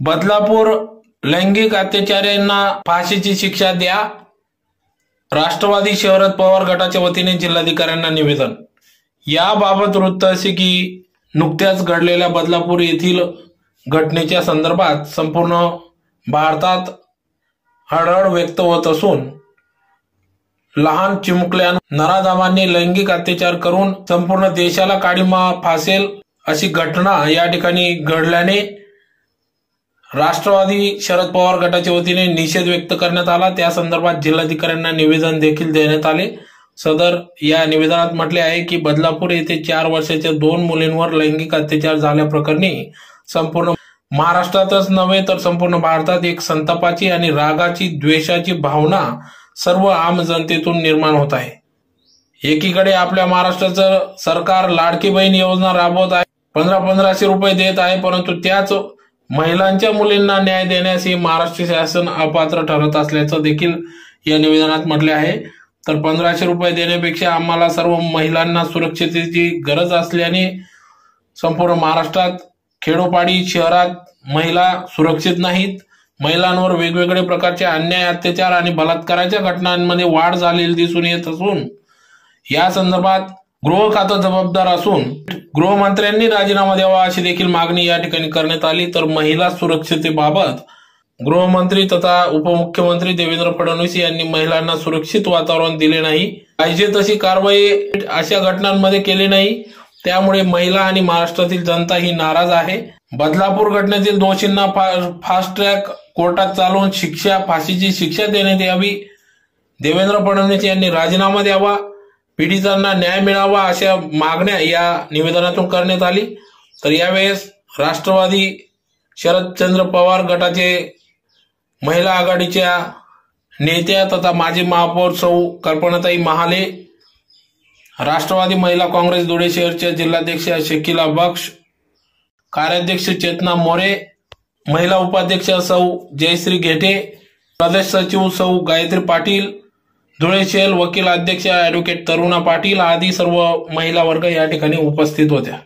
बदलापूर लैंगिक अत्याचार्यांना फाशीची शिक्षा द्या. राष्ट्रवादी शरद पवार गटाच्या वतीने जिल्हाधिकाऱ्यांना निवेदन. याबाबत वृत्त असे की नुकत्याच घडलेल्या बदलापूर येथील घटनेच्या संदर्भात संपूर्ण भारतात हळहळ व्यक्त होत असून लहान चिमुकल्या नराधामांनी लैंगिक अत्याचार करून संपूर्ण देशाला काडीमा फासेल अशी घटना या ठिकाणी घडल्याने राष्ट्रवादी शरद पवार गटाच्या वतीने निषेध व्यक्त करण्यात आला. त्या संदर्भात जिल्हाधिकाऱ्यांना निवेदन देखील देण्यात आले. सदर या निवेदनात म्हटले आहे की बदलापूर येथे चार वर्षाच्या दोन मुलींवर लैंगिक अत्याचार झाल्याप्रकरणी संपूर्ण महाराष्ट्रातच नव्हे तर संपूर्ण भारतात एक संतापाची आणि रागाची द्वेषाची भावना सर्व आम जनतेतून निर्माण होत आहे. एकीकडे आपल्या महाराष्ट्राचं सरकार लाडकी बहीण योजना राबवत आहे पंधरा पंधराशे रुपये देत आहे परंतु त्याच महिलांच्या मुलींना न्याय देण्यास हे महाराष्ट्र शासन अपात्र ठरत असल्याचं देखील या निवेदनात म्हटले आहे. तर पंधराशे रुपये देण्यापेक्षा आम्हाला सर्व महिलांना सुरक्षिततेची गरज असल्याने संपूर्ण महाराष्ट्रात खेडोपाडी शहरात महिला सुरक्षित नाहीत. महिलांवर वेगवेगळे प्रकारचे अन्याय अत्याचार आणि बलात्काराच्या घटनांमध्ये वाढ झालेली दिसून येत असून या संदर्भात गृह खातं जबाबदार असून गृहमंत्र्यांनी राजीनामा द्यावा अशी देखील मागणी या ठिकाणी करण्यात आली. तर महिला सुरक्षतेबाबत गृहमंत्री तथा उपमुख्यमंत्री देवेंद्र फडणवीस यांनी महिलांना सुरक्षित वातावरण दिले नाही. पाहिजे तशी कारवाई अशा घटनांमध्ये केली नाही. त्यामुळे महिला आणि महाराष्ट्रातील जनता ही नाराज आहे. बदलापूर घटनेतील दोषींना फास्ट ट्रॅक कोर्टात चालवून शिक्षा फाशीची शिक्षा देण्यात यावी. देवेंद्र फडणवीस यांनी राजीनामा द्यावा. पीडितांना न्याय मिळावा अशा मागण्या या निवेदनातून करण्यात आली. तर यावेळेस राष्ट्रवादी शरदचंद्र पवार गटाचे महिला आघाडीच्या नेत्या तथा माजी महापौर सौ कल्पनाताई महाले राष्ट्रवादी महिला काँग्रेस धुळे शहरच्या जिल्हाध्यक्ष शकिला बक्ष कार्याध्यक्ष चेतना मोरे महिला उपाध्यक्ष सौ जयश्री घेटे प्रदेश सचिव सौ गायत्री पाटील धुळे शहर वकील अध्यक्ष ऍडव्होकेट तरुणा पाटील आदी सर्व महिला वर्ग या ठिकाणी उपस्थित होत्या.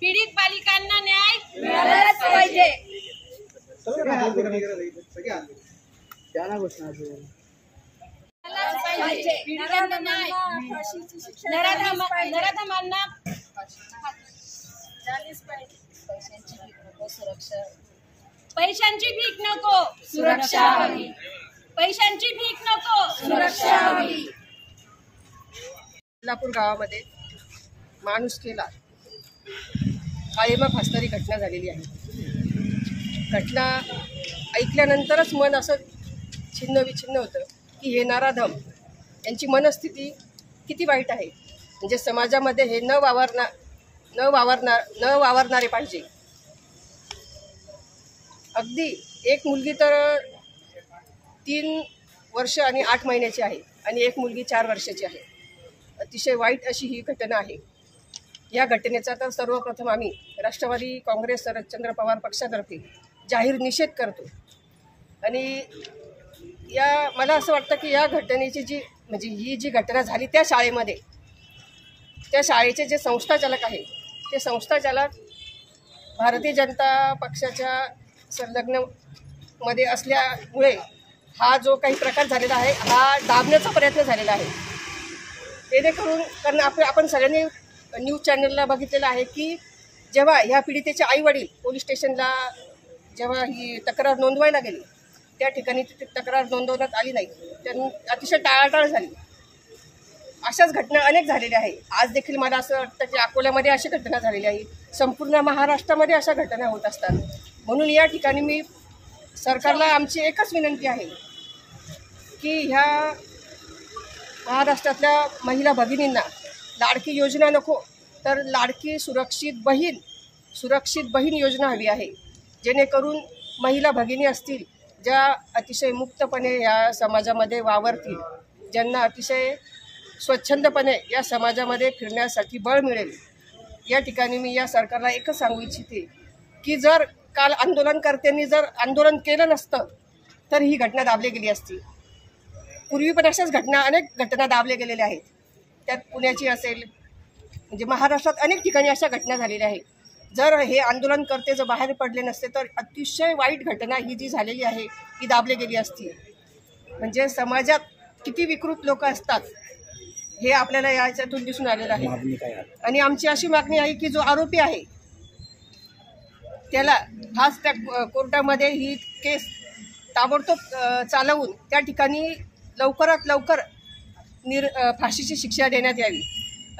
पीडित बालिकांना न्याय मिळालाच पाहिजे. नराधमांना पैशांची भीक नको. सुरक्षा हवी. पैशांची भीक नको. सुरक्षा हवी. बदलापूर गावामध्ये माणूस केला. काळीमा फासणारी घटना झालेली आहे. घटना ऐकल्यानंतरच मन असं छिन्न विछिन्न होतं की हे नाराधम यांची मनस्थिती किती वाईट आहे. म्हणजे समाजामध्ये हे न वावरणार न वावरणार न वावरणारे पाहिजे. अगदी एक मुलगी तर तीन वर्ष आणि आठ महिन्याची आहे आणि एक मुलगी चार वर्षाची आहे. अतिशय वाईट अशी ही घटना आहे. या घटनेचा तर सर्वप्रथम आम्ही राष्ट्रवादी काँग्रेस शरदचंद्र पवार पक्षातर्फे जाहीर निषेध करतो. आणि या मला असं वाटतं की या घटनेची जी म्हणजे ही जी घटना झाली त्या शाळेमध्ये त्या शाळेचे जे संस्थाचालक आहे ते संस्थाचालक भारतीय जनता पक्षाच्या संलग्नमध्ये असल्यामुळे हा जो काही प्रकार झालेला आहे हा दाबण्याचा प्रयत्न झालेला आहे. जेणेकरून कारण आपण आपण सगळ्यांनी न्यूज चॅनलला बघितलेलं आहे की जेव्हा ह्या पीडितेचे आईवडील पोलीस स्टेशनला जेव्हा ही तक्रार नोंदवायला गेली त्या ठिकाणी ती तक्रार नोंदवण्यात आली नाही. त्यांनी अतिशय टाळाटाळ झाली. अशाच घटना अनेक झालेल्या आहे आज देखील मला असं वाटतं की अकोल्यामध्ये अशी घटना झालेली आहे. संपूर्ण महाराष्ट्रामध्ये अशा घटना होत असतात. म्हणून या ठिकाणी मी सरकारला आमची एकच विनंती आहे की ह्या महाराष्ट्रातल्या महिला भगिनींना लाडकी योजना नको तर लाडकी सुरक्षित बहीण सुरक्षित बहीण योजना हवी आहे. जेणेकरून महिला भगिनी असतील ज्या अतिशय मुक्तपणे या समाजामध्ये वावरतील ज्यांना अतिशय स्वच्छंदपणे या समाजामध्ये फिरण्यासाठी बळ मिळेल. या ठिकाणी मी या सरकारला एकच सांगू इच्छिते की जर काल आंदोलनकर्त्यांनी जर आंदोलन केलं नसतं तर ही घटना दाबली गेली असती. पूर्वी पण अशाच घटना अनेक घटना दाबल्या गेलेल्या आहेत. त्यात पुण्याची असेल म्हणजे महाराष्ट्रात अनेक ठिकाणी अशा घटना झालेल्या आहेत. जर हे आंदोलनकर्ते जर बाहेर पडले नसते तर अतिशय वाईट घटना ही जी झालेली आहे ही दाबली गेली असती. म्हणजे समाजात किती विकृत लोक असतात हे आपल्याला याच्यातून दिसून आलेलं आहे. आणि आमची अशी मागणी आहे की जो आरोपी आहे त्याला फास्ट ट्रॅक कोर्टामध्ये ही केस ताबडतोब चालवून त्या ठिकाणी लवकरात लवकर निर फाशीची शिक्षा देण्यात यावी.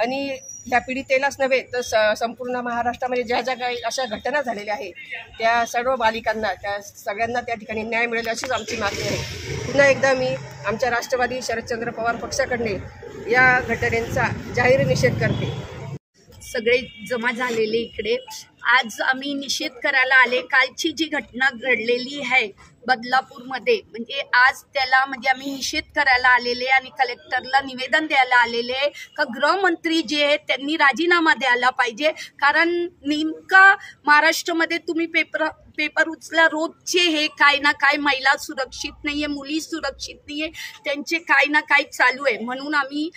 आणि ह्या पीडितेलाच नव्हे तर स संपूर्ण महाराष्ट्रामध्ये ज्या ज्या काही अशा घटना झालेल्या आहेत त्या सर्व बालिकांना त्या सगळ्यांना त्या ठिकाणी न्याय मिळेल अशीच आमची मागणी आहे. पुन्हा एकदा मी आमच्या राष्ट्रवादी शरदचंद्र पवार पक्षाकडने या घटनेचा जाहीर निषेध करते. सगळे जमा झालेले इकडे. आज आम्ही निषेध करायला आले. कालची जी घटना घडलेली आहे बदलापूरमध्ये म्हणजे आज त्याला म्हणजे आम्ही निषेध करायला आलेले आणि कलेक्टरला निवेदन द्यायला आलेले का गृहमंत्री जे आहेत त्यांनी राजीनामा द्यायला पाहिजे. कारण नेमका महाराष्ट्रामध्ये तुम्ही पेपर पेपर उचला रोजचे हे काय ना काय महिला सुरक्षित नाहीये मुली सुरक्षित नाहीये त्यांचे काय ना काय चालू आहे. म्हणून आम्ही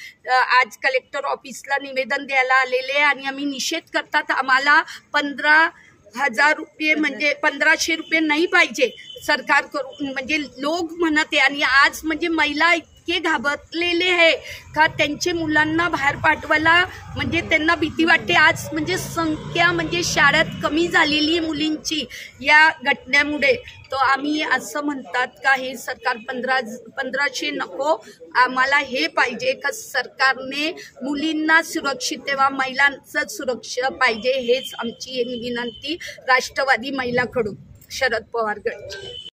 आज कलेक्टर ऑफिसला निवेदन द्यायला आलेले आहे आणि आम्ही निषेध करतात आम्हाला पंधरा हजार रुपये म्हणजे पंधराशे रुपये नाही पाहिजे. सरकार करून म्हणजे लोक म्हणत आहे आणि आज म्हणजे महिला इतके घाबरलेले आहे का त्यांचे मुलांना बाहेर पाठवायला म्हणजे त्यांना भीती वाटते? आज म्हणजे संख्या म्हणजे शाळेत कमी झालेली आहे मुलींची या घटनेमुळे. तो आम्ही असं म्हणतात का हे सरकार पंधरा पंधराशे नको. आम्हाला हे पाहिजे का सरकारने मुलींना सुरक्षित तेव्हा महिलांचं सुरक्षा पाहिजे हेच आमची विनंती राष्ट्रवादी महिलाकडून. शरद पवार गट